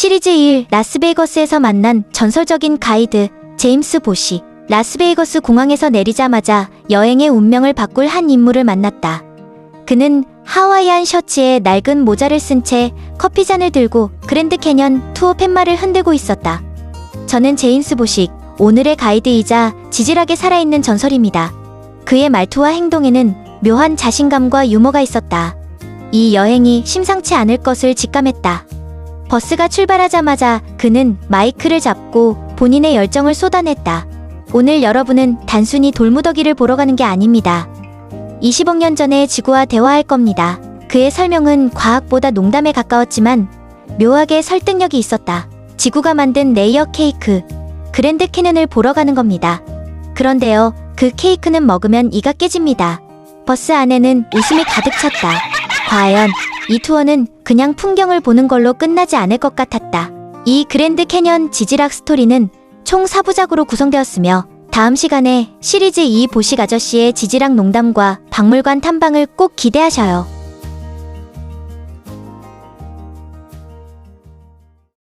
시리즈 1 라스베이거스에서 만난 전설적인 가이드 제임스 보시. 라스베이거스 공항에서 내리자마자 여행의 운명을 바꿀 한 인물을 만났다. 그는 하와이안 셔츠에 낡은 모자를 쓴 채 커피잔을 들고 그랜드 캐년 투어 팻말을 흔들고 있었다. 저는 제임스 보식, 오늘의 가이드이자 지질하게 살아있는 전설입니다. 그의 말투와 행동에는 묘한 자신감과 유머가 있었다. 이 여행이 심상치 않을 것을 직감했다. 버스가 출발하자마자 그는 마이크를 잡고 본인의 열정을 쏟아냈다. 오늘 여러분은 단순히 돌무더기를 보러 가는 게 아닙니다. 20억 년 전의 지구와 대화할 겁니다. 그의 설명은 과학보다 농담에 가까웠지만 묘하게 설득력이 있었다. 지구가 만든 레이어 케이크, 그랜드 캐년을 보러 가는 겁니다. 그런데요, 그 케이크는 먹으면 이가 깨집니다. 버스 안에는 웃음이 가득 찼다. 과연 이 투어는 그냥 풍경을 보는 걸로 끝나지 않을 것 같았다. 이 그랜드 캐년 지질학 스토리는 총 4부작으로 구성되었으며 다음 시간에 시리즈 2 보식 아저씨의 지질학 농담과 박물관 탐방을 꼭 기대하셔요.